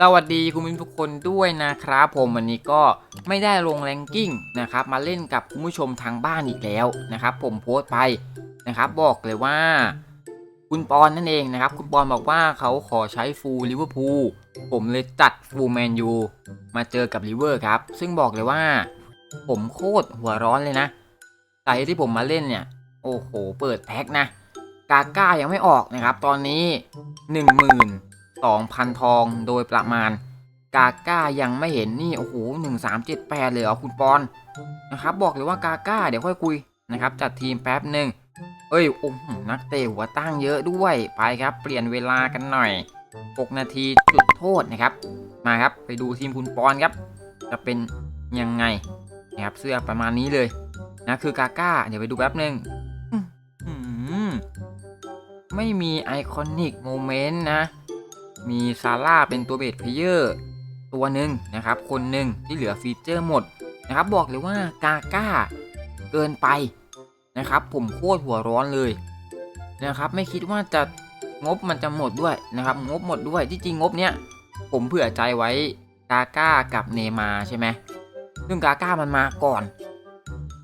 สวัสดีคุณผู้ชมทุกคนด้วยนะครับผมวันนี้ก็ไม่ได้ลงแรงกิ้งนะครับมาเล่นกับคุณผู้ชมทางบ้านอีกแล้วนะครับผมโพสต์ไปนะครับบอกเลยว่า คุณปอนนั่นเองนะครับคุณปอนบอกว่าเขาขอใช้ฟูลลิเวอร์พูลผมเลยจัดฟูลแมนยูมาเจอกับลิเวอร์ครับซึ่งบอกเลยว่า ผมโคตรหัวร้อนเลยนะสาเหตุที่ผมมาเล่นเนี่ยโอ้โหเปิดแพ็คนะกาก้ายังไม่ออกนะครับตอนนี้1 2 0 0 0 ทองโดยประมาณ กาก้ายังไม่เห็นนี่โอ้โห1378 เลยเหรอคุณปอนนะครับ บอกเลยว่ากาก้าเดี๋ยวค่อยคุยนะครับ จัดทีมแป๊บหนึ่งเอ้ยโอ้โหนักเตะหัวตั้งเยอะด้วยไปครับ เปลี่ยนเวลากันหน่อย 6 นาทีจุดโทษนะครับ มาครับไปดูทีมคุณปอนครับ จะเป็นยังไงนะครับเสื้อประมาณนี้เลยนะคือกาก้าเดี๋ยวไปดูแป๊บหนึ่งไม่มีไอคอนิกโมเมนต์นะ มีซาร่าเป็นตัวเบสเพลเยอร์ตัวหนึ่งนะครับ คนหนึ่งที่เหลือฟีเจอร์หมดนะครับ บอกเลยว่ากาก้าเกินไปนะครับ ผมโคตรหัวร้อนเลยนะครับ ไม่คิดว่าจะงบมันจะหมดด้วยนะครับ งบหมดด้วยที่จริงงบเนี้ยผมเผื่อใจไว้กาก้ากับเนมาใช่ไหมซึ่งกาก้ามันมาก่อน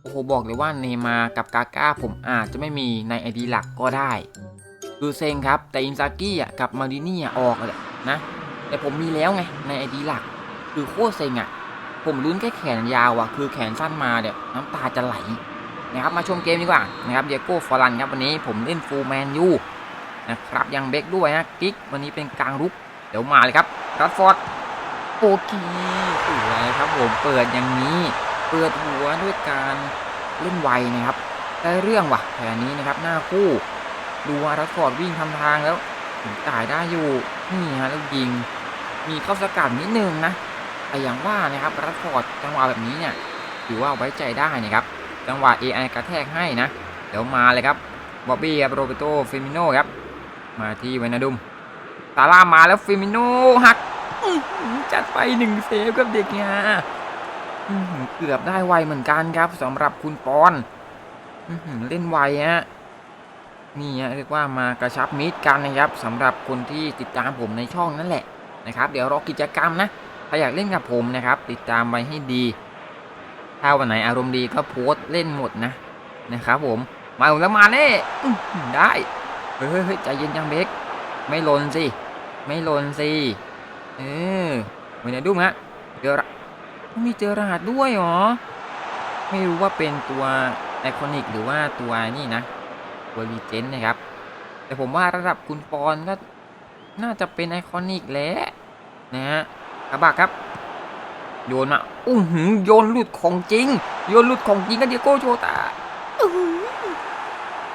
โอ้โหบอกเลยว่าเนมากับกาก้าผมอาจจะไม่มีในไอดีหลักก็ได้ คือเซ็งครับ แต่อินซากิอะกับมารินี่อะออกเลยนะ แต่ผมมีแล้วไง ในไอดีหลัก คือโคตรเซ็งอะ ผมลุ้นแค่แขนยาวอะ คือแขนสั้นมาเนี่ยน้ำตาจะไหลนะครับมาชมเกมดีกว่านะครับเดียโก้ฟอรันครับวันนี้ผมเล่นฟูลแมนยูนะครับยังเบคด้วยนะกิ๊กวันนี้เป็นกลางรุก เดี๋ยวมาเลยครับรัดฟอร์ดโอเคสวยครับผมเปิดอย่างนี้เปิดหัวด้วยการเล่นไวนะครับได้เรื่องว่ะแผนนี้นะครับหน้าคู่ ดูว่ารัสฟอร์ดวิ่งทำทางแล้วถึงจ่ายได้อยู่นี่ฮะแล้วยิง มีเข้าสกัดนิดนึงนะแต่อย่างว่านะครับรัสฟอร์ดจังหวะแบบนี้เนี่ยถือว่าไว้ใจได้นะครับ จังหวะ AI กระแทกให้นะเดี๋ยวมาเลยครับบอบบี้ครับโรเบโตเฟมิโนครับ มาที่เวนาดุมซาร่ามาแล้วเฟมิโนหักจัดไปหนึ่งเซฟกับเด็กเนี่ยเกือบได้ไวเหมือนกันครับสำหรับคุณปอนเล่นไวฮะ นี่ฮะเรียกว่ามากระชับมิตรกันนะครับสำหรับคนที่ติดตามผมในช่องนั่นแหละนะครับเดี๋ยวรอกิจกรรมนะถ้าอยากเล่นกับผมนะครับ ติดตามไว้ให้ดี ถ้าวันไหนอารมณ์ดีก็โพสต์เล่นหมดนะนะครับผมมาผมแล้วมาเน่ได้เฮ้ยเฮ้ยใจเย็นยังเบกไม่หลนสิไม่หลนสิเออเวนดุ้มฮะเจอระมีเจอรหัสด้วยเหรอไม่รู้ว่าเป็นตัวไอคอนิกหรือว่าตัวนี่นะ ตัวรีเจนนะครับ แต่ผมว่าระดับคุณปอนก็น่าจะเป็นไอคอนิกแหล้วนะฮะกระบะครับ โยนมาอุ้งหือโยนลุดของจริง โยนลุดของจริงกันเดียโก้โชตาอื้อหือ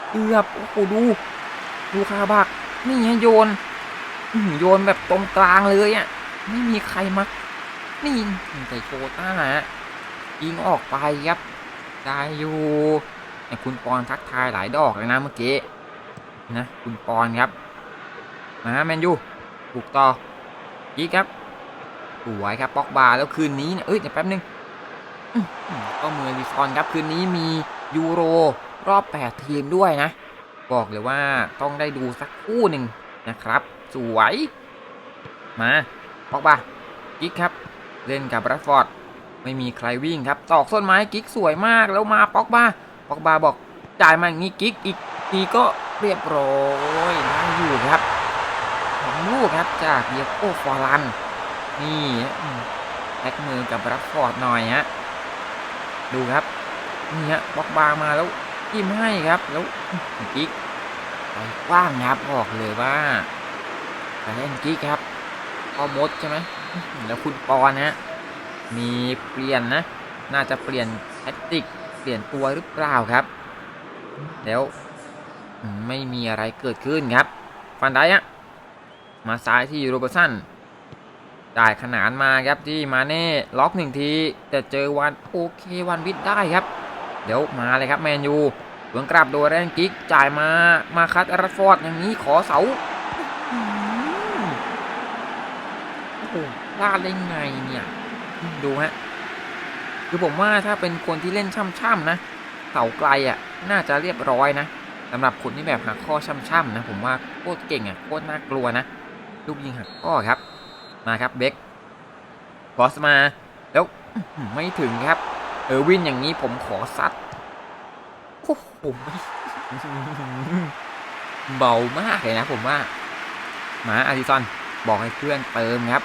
เกือบโอ้โหดู ดูคาบักนี่ฮะโยนโยนแบบตรงกลางเลยอะไม่มีใครมานี่แต่โชต้าฮะยิงออกไปครับได้อยู่ คุณปอนทักทายหลายดอกเลยนะเมื่อกี้นะคุณปอนครับมาแมนยูถูกต่อยีครับสวยครับป็อกบาแล้วคืนนี้เนี่ยเอ้ยเดี๋ยวแป๊บนึงข้อหือก็มือรีซอนครับคืนนี้มียูโรรอบ 8 ทีมด้วยนะ บอกเลยว่าต้องได้ดูสักคู่หนึ่งนะครับ สวย มาปอกบากิ๊กครับ เล่นกับรัฟฟอร์ดไม่มีใครวิ่งครับตอกส้นไม้กิ๊กสวยมากแล้วมาปอกบา อกบาบอกจ่ายมาอย่างนี้กิ๊กอีกทีก็เรียบร้อยได้อยู่ครับสองลูกครับจากเดียโก้ฟอรัน นี่แท็กมือกับรัฟฟอร์ดหน่อยฮะดูครับนี่ฮะบล็อกบามาแล้วจิ้มให้ครับ แล้วกิ๊กไปกว้างครับบอกเลยว่าแต่เล่นกิ๊กครับพอมดใช่ไหมแล้วคุณปอนะมีเปลี่ยนนะ น่าจะเปลี่ยนแทคติก เปลี่ยนตัวหรือเปล่าครับ แล้วไม่มีอะไรเกิดขึ้นครับ ฟันได้อะมาซ้ายที่โรเบอร์สันได้ขนานมาครับที่มาเน่ล็อกหนึ่งทีแต่เจอวันโอเควันวิทได้ครับ เดี๋ยวมาเลยครับแมนยูเบืองกลับโดยแรนกิกจ่ายมามาคัตอารัฟฟอร์ดอย่างนี้ขอเสาโอ้โหพลาดได้ไงเนี่ย ดูฮะ คือผมว่าถ้าเป็นคนที่เล่นช่ำๆนะเสาไกลอะน่าจะเรียบร้อยนะสำหรับคนที่แบบหักข้อช่ำๆนะผมว่าโคตรเก่งอะโคตรน่ากลัวนะลูกยิงหักข้อครับมาครับเบคครอสมาแล้วไม่ถึงครับ เออวินอย่างนี้ผมขอซัดโอ้โหไม่เบามากเลยนะผมว่ามาอาริซอนบอกให้เพื่อนเติมครับ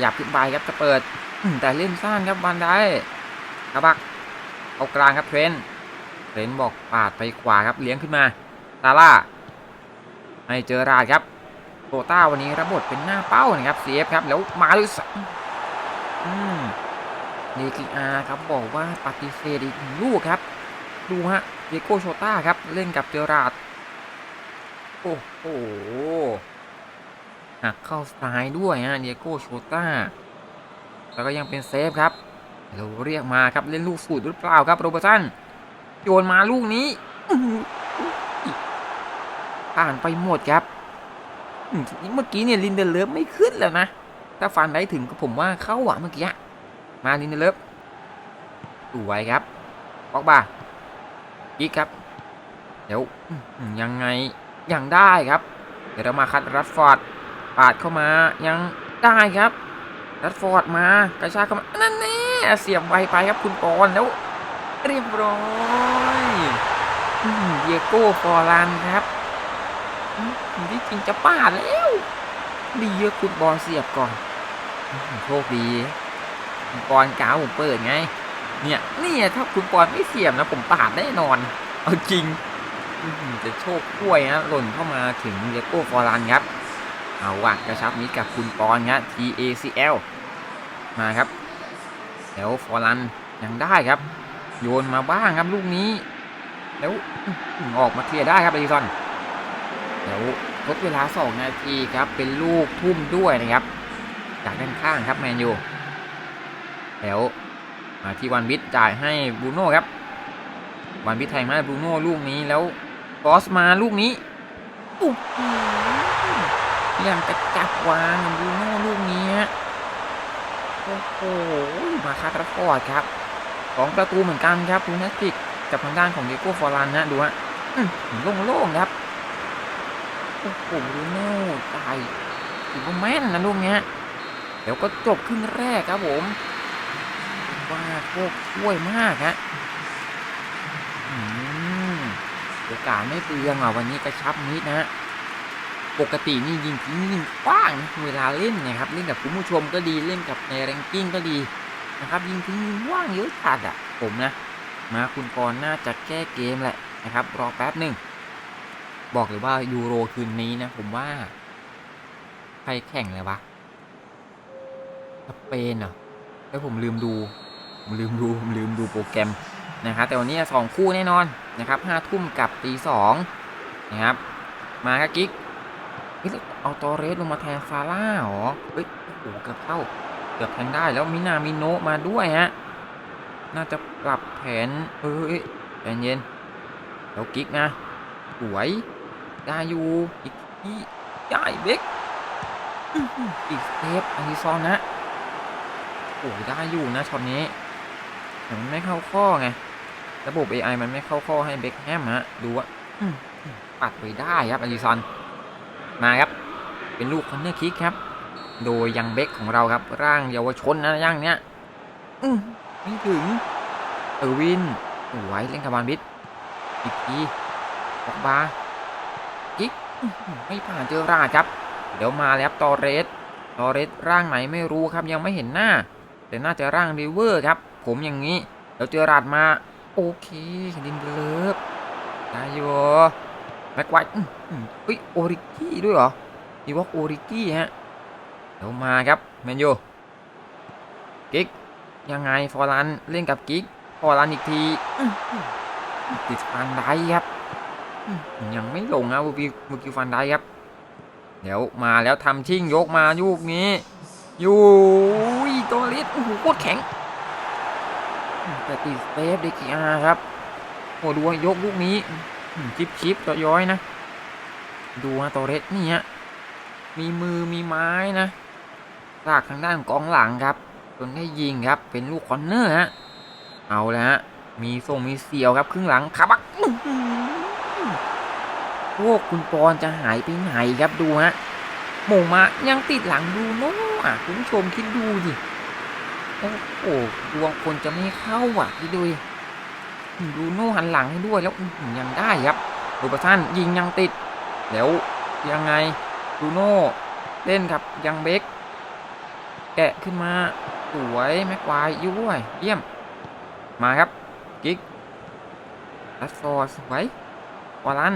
อยากขึ้นไปครับจะเปิด แต่เล่นสั้นครับบันได กระบักเอากลางครับเทรนเทรนบอกปาดไปขวาครับเลี้ยงขึ้นมาซาร่าให้เจอราดครับโตต้าวันนี้รับบทเป็นหน้าเป้านะครับเซฟครับแล้วมาเลยสัอืมเดกิอาครับบอกว่าปฏิเสธอีกลูกครับ ดูฮะเดโกโชต้าครับเล่นกับเจอราดโอ้โหหักเข้าซ้ายด้วยฮะเดียโกโชต้าแล้วก็ยังเป็นเซฟครับ เราเรียกมาครับเล่นลูกสูตรหรือเปล่าครับโรเบอร์ตันโยนมาลูกนี้อผ่านไปหมดครับเมื่อกี้เนี่ยลินเดเลิฟไม่ขึ้นแล้วนะถ้าฟันได้ถึงก็ผมว่าเข้าอะเมื่อกี้มาลินเดเลิฟสวยครับปอกบาอีกครับ เดี๋ยวยังไงยังได้ครับ เดี๋ยวเรามาคัดรัดฟอร์ดปาดเข้ามายังได้ครับรัดฟอร์ดมากระชากเข้ามานั่นแน่ เสียบไวไปครับคุณปอนแล้ว เรียบร้อยเดียโก้ฟอรันครับอืมที่จริงจะปาดแล้วดีเยอะคุณบอลเสียบก่อนโชคดีคุณปอนกาวผมเปิดไง เนี่ยนี่ถ้าคุณปอนไม่เสียบนะผมปาดแน่นอน เอาจริงจะโชคกล้วยนะหล่นเข้ามาถึงเดียโก้ฟอรันครับ เอาว่ะกระชับมิตรกับคุณปอนครับ TACL มาครับ แล้วฟอร์ลันยังได้ครับ โยนมาบ้างครับลูกนี้ แล้วออกมาเคลียร์ได้ครับอดิซอนแล้วทดเวลา 2 นาทีครับ เป็นลูกทุ่มด้วยนะครับ จากด้านข้างครับแมนยูแล้วมาที่วันบิทจ่ายให้บูโน่ครับ วันบิทแทงมาบูโน่ลูกนี้แล้วกอสมาลูกนี้อุ๊ยยังจะจับวางดูโน่ลูกนี้ โอ้โหมาคาร์ฟอร์ดครับสองประตูเหมือนกันครับดูนัสติกกับทางด้านของเดโก้ฟอรันนะดูฮะโล่งๆครับโอ้โหดูโน่ตายถือว่าแม่นนะลูกเนี้ยเดี๋ยวก็จบครึ่งแรกครับผมว่าโคตรช่วยมากฮะอืมโอกาสไม่เปลืองอะวันนี้กระชับนิดนะฮะปกตินี่ยิงทิ้งยิงกว้างเวลาเล่นนะครับเล่นกับคุณผู้ชมก็ดีเล่นกับในแรงกิ้งก็ดีนะครับยิงทิ้งว้างเยอะจัดอะผมนะ มาคุณกรน่าจะแก้เกมแหละนะครับ รอแป๊บหนึ่งบอกเลยว่ายูโรคืนนี้นะ ผมว่า ใครแข่งเลยวะสเปนเหรอแล้วผมลืมดูผมลืมดูผมลืมดูโปรแกรมนะครับแต่วันนี้สองคู่แน่นอนนะครับห้าทุ่มกับตีสองนะครับ มาครับกิ๊ก เฮ้ยเอาตอเรสลงมาแทนซาร่าเหรอ เฮ้ยโอ้โหเกือบเข้า เกือบแทงได้แล้วมินามิโนะมาด้วยฮะ น่าจะปรับแผนเฮ้ยใจเย็นแล้วกิ๊กนะสวย ได้อยู่อีกที่ได้เบกอีกเซฟอาริซอนนะโอ้โหได้อยู่นะช็อตนี้แต่มันไม่เข้าข้อไง ระบบ AI มันไม่เข้าข้อให้เบคแฮมฮะ ดูว่าปัดไปได้ครับอาริซอน มาครับ เป็นลูกคอนเนอร์คิกครับ โดยยังเบคของเราครับ ร่างเยาวชนนะย่างเนี้ยอืมไม่ถึงเออวินสวยเล่นกับบานบิดอีกทีออกบากิ๊กไม่ผ่านเจอราดครับ เดี๋ยวมาแล้วครับตอเรสตอเรสร่างไหนไม่รู้ครับยังไม่เห็นหน้า แต่น่าจะร่างริเวอร์ครับ ผมอย่างนี้เดี๋ยวเจอราดมา โอเคดินเลิฟได้อยู่ แม็กไวท์อื้อหือเฮ้ยโอริกี้ด้วยเหรออีวอกโอริกี้ฮะเดี๋ยวมาครับแมนยูกิกยังไงฟอร์ลันเล่นกับกิกฟอร์ลันอีกทีติดฟันได้ครับยังไม่ลงนะบูกิบูกิฟันได้ครับ เดี๋ยวมาแล้วทำชิ่งยกมาลูกนี้อยู่ยตัวลิสโอ้โหโคตรแข็งแต่ติดเซฟเดกิอาครับโอ้ดูว่ายกลูกนี้ ชิปชิปตัวย้อยนะ ดูฮะตัวเรสนี่ฮะมีมือมีไม้นะลากทางด้านกองหลังครับจนได้ยิงครับเป็นลูกคอนเนอร์ฮะเอาแล้วฮะมีส่งมีเสียวครับครึ่งหลังขับักพวกคุณปอนจะหายไปไหนครับดูฮะหม่งมายังติดหลังดูโน่อะคุณผู้ชมคิดดูดิโอ้โหดวงคนจะไม่เข้าอะคิดดูดิ ดูโน่หันหลังให้ด้วยแล้วยังได้ครับโรเบอร์สันยิงยังติด แล้วยังไงดูโน่เล่นกับยังเบกแกะขึ้นมาสวยแม็กควายยุ้ยเยี่ยม มาครับกิ๊กรัดฟอร์สไว้วาลัน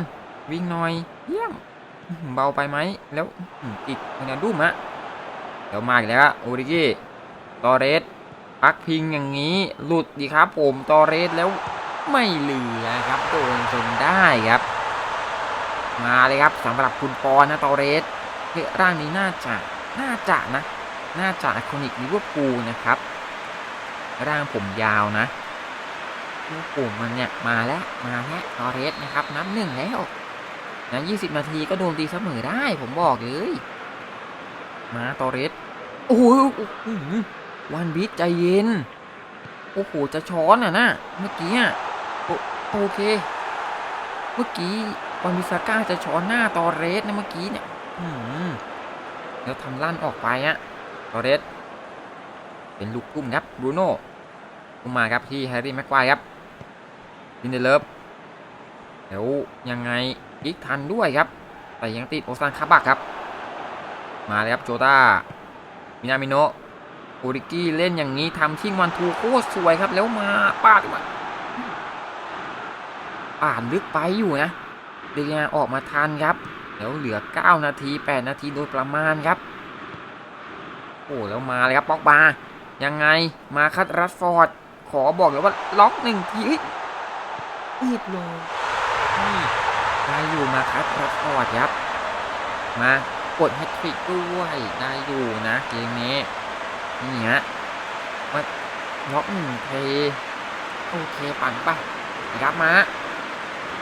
วิ่งหน่อยเยี่ยมเบาไปไหมแล้วอื้อหืออีกคะแนนดุมอะเดี๋ยวมาอีกแล้วโอริกิตอเรสปักพิงอย่างนี้หลุดดีครับผมตอเรสแล้ว ไม่เหลือครับโดนจนได้ครับ มาเลยครับสำหรับคุณปอนนะตอเรสเฮ้ร่างนี้น่าจะน่าจะนะ น่าจะไอคอนิกลิเวอร์พูลนะครับ ร่างผมยาวนะโอ้โหมันเนี่ยมาแล้วมาแล้วตอเรสนะครับนับหนึ่งแล้วนะ20นาทีก็โดนตีเสมอได้ผมบอกเลย มาตอเรสโอ้โหวันบิทใจเย็น โอ้โห จะช้อนอะนะ เมื่อกี้อะ โอเค เมื่อกี้วันบิซาก้าจะช้อนหน้าตอเรสนะเมื่อกี้เนี่ยอืแล้วทำลั่นออกไปอะตอเรส เป็นลูกกุ้มครับบรูโน่กุมมาครับที่แฮร์รี่แม็กควายครับลินเดเลฟแล้วยังไงอีกทันด้วยครับ แต่ยังติดโอซานคาบักครับ มาเลยครับโจตามินามิโนโอริกี้เล่นอย่างนี้ทำชิงวันทูโคตรสวยครับ แล้วมาปาดมา ป่านลึกไปอยู่นะเดียออกมาทันครับแล้วเหลือ 9 นาที 8 นาทีโดยประมาณครับโอ้แล้วมาเลยครับป็อกบายังไงมาคัดรัดฟอร์ด ขอบอกเลยว่าล็อกหนึ่งทีเฮ้ยเรียบร้อยนี่ได้อยู่มาคัดรัดฟอร์ดครับ มากดแฮตทริกด้วยได้อยู่นะเกมนี้นี่ฮะมาล็อกหนึ่งเทโอเคปังป่ะนะครับมา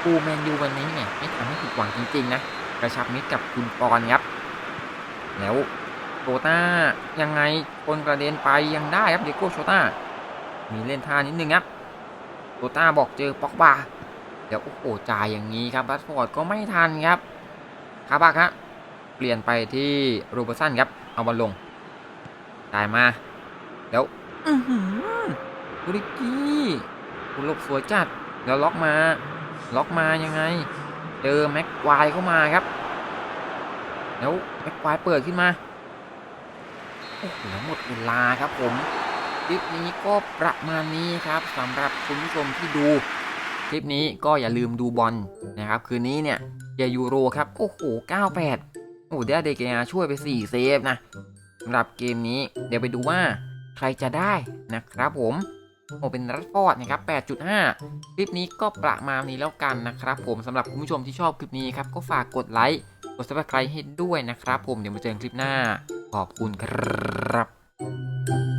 ปูแมนยูวันนี้เนี่ยไม่ทำให้ผิดหวังจริงๆนะกระชับมิตรกับคุณปอนครับ แล้วโชต้ายังไงคนกระเด็นไปยังได้ครับเดโก้โชต้ามีเล่นท่านิดนึงครับโชต้าบอกเจอป็อกบาเดี๋ยวโอ้โหจ่ายอย่างนี้ครับรัดฟอร์ดก็ไม่ทันครับคาบักฮะเปลี่ยนไปที่โรเบอร์สันครับ เอาบอลลงจ่ายมาแล้วอือหือดูริกี้คุณลบสวยจัด แล้วล็อกมา ล็อกมายังไง เจอแม็กควายเข้ามาครับ แล้วแม็กควายเปิดขึ้นมาโอ้โหหมดเวลาครับผมคลิปนี้ก็ประมาณนี้ครับสำหรับคุณผู้ชมที่ดูคลิปนี้ก็อย่าลืมดูบอลนะครับ คืนนี้เนี่ยเยายูโรครับ โอ้โห 98 โอ้เดเดเกียช่วยไป 4 เซฟนะสำหรับเกมนี้เดี๋ยวไปดูว่าใครจะได้นะครับผม โอ้เป็นรัดฟอร์ดนะครับ 8.5 คลิปนี้ก็ประมาณนี้แล้วกันนะครับผมสำหรับคุณผู้ชมที่ชอบคลิปนี้ครับ ก็ฝากกดไลค์ กด subscribe ให้ด้วยนะครับผม เดี๋ยวมาเจอกันคลิปหน้า ขอบคุณครับ